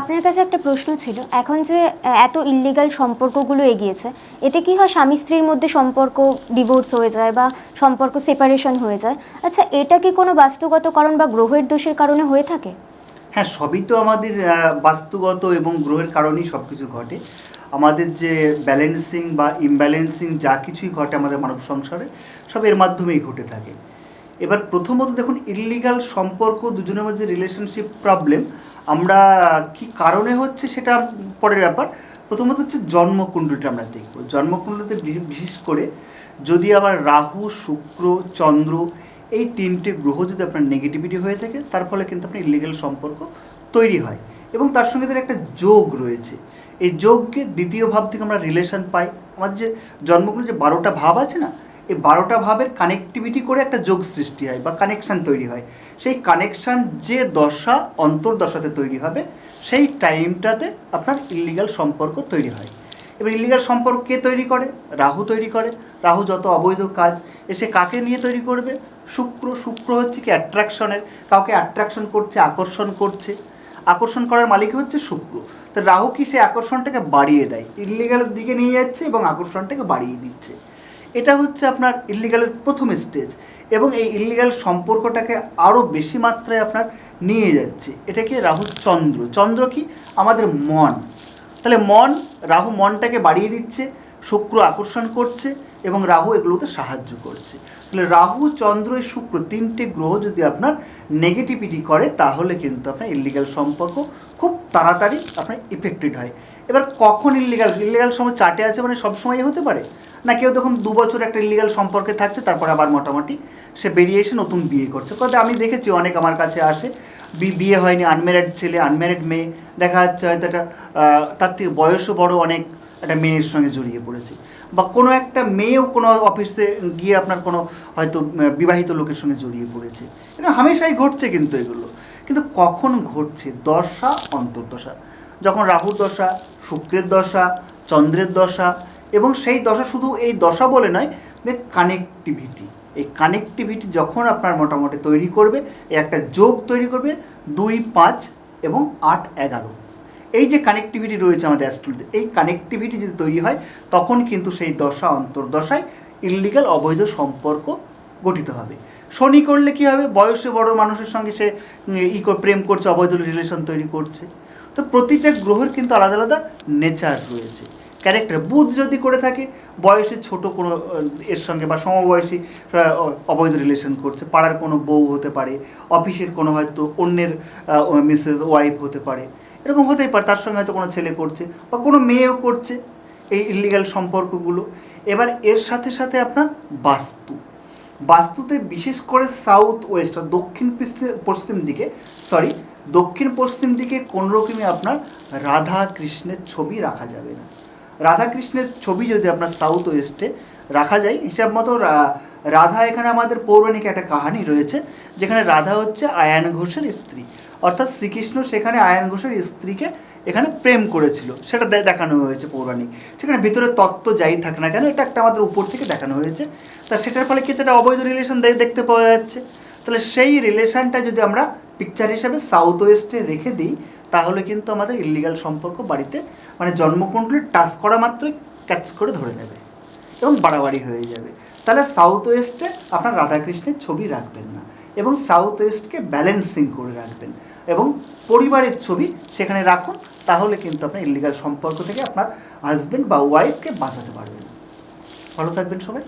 আপনার কাছে একটা প্রশ্ন ছিল, এখন যে এত ইল্লিগাল সম্পর্কগুলো এগিয়েছে, এতে কি হয় স্বামী স্ত্রীর মধ্যে সম্পর্ক ডিভোর্স হয়ে যায় বা সম্পর্ক সেপারেশন হয়ে যায়? আচ্ছা এটা কি কোনো বাস্তুগত কারণ বা গ্রহের দোষের কারণে হয়ে থাকে? হ্যাঁ সবই তো আমাদের বাস্তুগত এবং গ্রহের কারণেই সব কিছু ঘটে। আমাদের যে ব্যালেন্সিং বা ইমব্যালেন্সিং যা কিছুই ঘটে আমাদের মানব সংসারে, সব এর মাধ্যমেই ঘটে থাকে। এবার প্রথমত দেখুন ইলিগাল সম্পর্ক দুজনের মধ্যে রিলেশনশিপ প্রবলেম আমরা কি কারণে হচ্ছে সেটা পরের ব্যাপার। প্রথমত হচ্ছে জন্মকুণ্ডটা আমরা দেখব। জন্মকুণ্ডতে বিশেষ করে যদি আবার রাহু, শুক্র, চন্দ্র এই তিনটে গ্রহ যদি আপনার নেগেটিভিটি হয়ে থাকে, তার ফলে কিন্তু আপনার ইলিগাল সম্পর্ক তৈরি হয়। এবং তার সঙ্গে তার একটা যোগ রয়েছে। এই যোগকে দ্বিতীয় ভাব থেকে আমরা রিলেশন পাই। আমাদের যে জন্মগুলো যে বারোটা ভাব আছে না এই বারোটা ভাবের কানেক্টিভিটি করে একটা যোগ সৃষ্টি হয় বা কানেকশান তৈরি হয়। সেই কানেকশান যে দশা অন্তর্দশাতে তৈরি হবে, সেই টাইমটাতে আপনার ইলিগাল সম্পর্ক তৈরি হয়। এবার ইলিগাল সম্পর্ক কে তৈরি করে? রাহু তৈরি করে। রাহু যত অবৈধ কাজ এসে কাকে নিয়ে তৈরি করবে? শুক্র শুক্র হচ্ছে কি অ্যাট্রাকশনের কাউকে অ্যাট্রাকশন করছে, আকর্ষণ করছে। আকর্ষণ করার মালিক হচ্ছে শুক্র। তো রাহু কি সেই আকর্ষণটাকে বাড়িয়ে দেয়? ইলিগালের দিকে নিয়ে যাচ্ছে এবং আকর্ষণটাকে বাড়িয়ে দিচ্ছে। এটা হচ্ছে আপনার ইলিগালের প্রথম স্টেজ এবং এই ইলিগাল সম্পর্কটাকে আরও বেশি মাত্রায় আপনার নিয়ে যাচ্ছে। এটাকে রাহু চন্দ্র। চন্দ্র কি? আমাদের মন। তাহলে মন, রাহু মনটাকে বাড়িয়ে দিচ্ছে, শুক্র আকর্ষণ করছে এবং রাহু এগুলোতে সাহায্য করছে। তাহলে রাহু, চন্দ্র শুক্র তিনটে গ্রহ যদি আপনার নেগেটিভিটি করে, তাহলে কিন্তু আপনার ইলিগাল সম্পর্ক খুব তাড়াতাড়ি আপনার ইফেক্টেড হয়। এবার কখন ইলিগাল ইলিগাল সময় চার্টে আছে মানে সবসময় হতে পারে? না, কেউ তখন দু বছর একটা ইলিগাল সম্পর্কে থাকছে, তারপর আবার মোটামুটি সে বেরিয়ে এসে নতুন বিয়ে করছে। কথা আমি দেখেছি, অনেক আমার কাছে আসে। বিয়ে হয়নি আনম্যারিড ছেলে আনম্যারিড মেয়ে। দেখা যাচ্ছে হয়তো একটা তার থেকে বয়সও বড় অনেক একটা মেয়ের সঙ্গে জড়িয়ে পড়েছে। বা কোনো একটা মেয়েও কোনো অফিসে গিয়ে আপনার কোনো হয়তো বিবাহিত লোকের সঙ্গে জড়িয়ে পড়েছে। এটা হামেশাই ঘটছে কিন্তু এগুলো। কিন্তু কখন ঘটছে? দশা, অন্তর্দশা। যখন রাহুর দশা, শুক্রের দশা, চন্দ্রের দশা এবং সেই দশা শুধু এই দশা বলে নয় কানেকটিভিটি এই কানেকটিভিটি যখন আপনার মোটামুটি তৈরি করবে একটা যোগ তৈরি করবে দুই, পাঁচ এবং আট, এগারো। এই যে কানেকটিভিটি রয়েছে আমাদের অ্যাস্ট্রোলজিতে এই কানেকটিভিটি যদি তৈরি হয়, তখন কিন্তু সেই দশা অন্তর্দশায় ইল্লিগাল অবৈধ সম্পর্ক গঠিত হবে। শনি করলে কি হবে? বয়সে বড় মানুষের সঙ্গে সে ই প্রেম করছে, অবৈধ রিলেশন তৈরি করছে। তো প্রতিটা গ্রহের কিন্তু আলাদা আলাদা নেচার রয়েছে। ক্যারেক্টার বুধ যদি করে থাকে, বয়সে ছোট কোনো এর সঙ্গে বা সমবয়সী অবৈধ রিলেশন করছে, পাড়ার কোনো বউ হতে পারে, অফিসের কোনো হয়তো অন্যের মিসেস ওয়াইফ হতে পারে, এরকম হতেই পারে, তার সঙ্গে হয়তো কোনো ছেলে করছে বা কোনো মেয়েও করছে এই ইলিগাল সম্পর্কগুলো। এবার এর সাথে সাথে আপনার বাস্তু। বাস্তুতে বিশেষ করে সাউথ ওয়েস্ট দক্ষিণ পশ্চিম- দিকে সরি দক্ষিণ পশ্চিম দিকে কোনো রকমই আপনার রাধা কৃষ্ণের ছবি রাখা যাবে না। রাধা কৃষ্ণের ছবি যদি আপনার সাউথ ওয়েস্টে রাখা যায় হিসাব মতো রাধা এখানে আমাদের পৌরাণিক একটা কাহানি রয়েছে যেখানে রাধা হচ্ছে আয়ান ঘোষের স্ত্রী। অর্থাৎ শ্রীকৃষ্ণ সেখানে আয়ান ঘোষের স্ত্রীকে এখানে প্রেম করেছিল। সেটা দেখানো হয়েছে পৌরাণিক। সেখানে ভিতরে তত্ত্ব যাই থাকে না কেন এটা একটা আমাদের উপর থেকে দেখানো হয়েছে। তা সেটার ফলে কি হচ্ছে, একটা অবৈধ রিলেশন দেখতে পাওয়া যাচ্ছে। তাহলে সেই রিলেশনটা যদি আমরা পিকচার হিসাবে সাউথ ওয়েস্টে রেখে দিই তাহলে কিন্তু আমাদের ইলিগাল সম্পর্ক বাড়িতে মানে জন্মকুণ্ডলী টাচ করা মাত্রই ক্যাচ করে ধরে নেবে এবং বাড়াবাড়ি হয়ে যাবে। তাহলে সাউথ ওয়েস্টে আপনার রাধাকৃষ্ণের ছবি রাখবেন না এবং সাউথ ওয়েস্টকে ব্যালেন্সিং করে রাখবেন এবং পরিবারের ছবি সেখানে রাখুন, তাহলে কিন্তু আপনার ইলিগাল সম্পর্ক থেকে আপনার হাজব্যান্ড বা ওয়াইফকে বাঁচাতে পারবেন। ভালো থাকবেন সবাই।